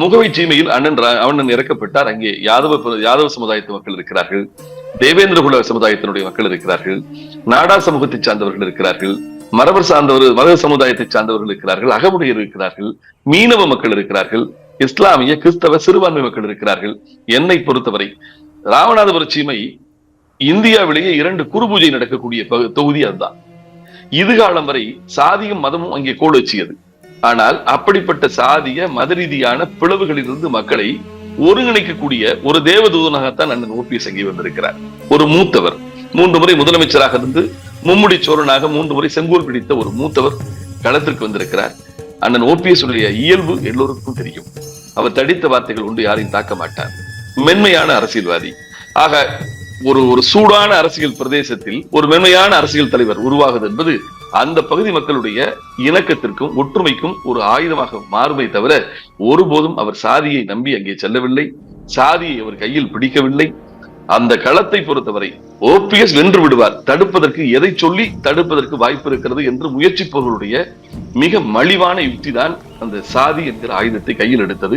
முகவை சீமையில் அண்ணன் அவனன் இறக்கப்பட்டார். அங்கே யாதவ யாதவ சமுதாயத்து மக்கள் இருக்கிறார்கள். தேவேந்திர குல சமுதாயத்தினுடைய மக்கள் இருக்கிறார்கள். நாடா சமூகத்தை சார்ந்தவர்கள் இருக்கிறார்கள். மரபர் சார்ந்தவர் மத சமுதாயத்தை சார்ந்தவர்கள் இருக்கிறார்கள். அகமுடையர் இருக்கிறார்கள். மீனவ மக்கள் இருக்கிறார்கள். இஸ்லாமிய கிறிஸ்தவ சிறுபான்மை மக்கள் இருக்கிறார்கள். என்னை பொறுத்தவரை ராமநாதபுர சீமை இந்தியாவிலேயே இரண்டு குருபூஜை நடக்கக்கூடிய தொகுதி அதுதான். இதுகாலம் வரை சாதியும் மதமும் அங்கே கோலோச்சியது ஆனால் அப்படிப்பட்ட சாதிய மத ரீதியான பிளவுகளிலிருந்து மக்களை ஒருங்கிணைக்கக்கூடிய ஒரு தேவதூதனாகத்தான் அண்ணன் ஓபிஎஸ் அங்கே வந்திருக்கிறார். ஒரு மூத்தவர். மூன்று முறை முதலமைச்சராக இருந்து மும்முடி சோழனாக மூன்று முறை செங்கோல் பிடித்த ஒரு மூத்தவர் களத்திற்கு வந்திருக்கிறார். அண்ணன் ஓபிஎஸ் உடைய இயல்பு எல்லோருக்கும் தெரியும். அவர் தடித்த வார்த்தைகள் உண்டு யாரையும் தாக்க மாட்டார். மென்மையான அரசியல்வாதி. ஆக ஒரு ஒரு சூடான அரசியல் பிரதேசத்தில் ஒரு மென்மையான அரசியல் தலைவர் உருவாகுது என்பது அந்த பகுதி மக்களுடைய இணக்கத்திற்கும் ஒற்றுமைக்கும் ஒரு ஆயுதமாக மாறுமை தவிர ஒருபோதும் அவர் சாதியை நம்பி அங்கே செல்லவில்லை. சாதியை அவர் கையில் பிடிக்கவில்லை. அந்த களத்தை பொறுத்தவரை ஓபிஎஸ் வென்று விடுவார். தடுப்பதற்கு எதை சொல்லி தடுப்பதற்கு வாய்ப்பு இருக்கிறது என்று முயற்சிப்பவர்களுடைய மிக மலிவான யுக்திதான் அந்த சாதி என்கிற ஆயுதத்தை கையில் எடுத்தது.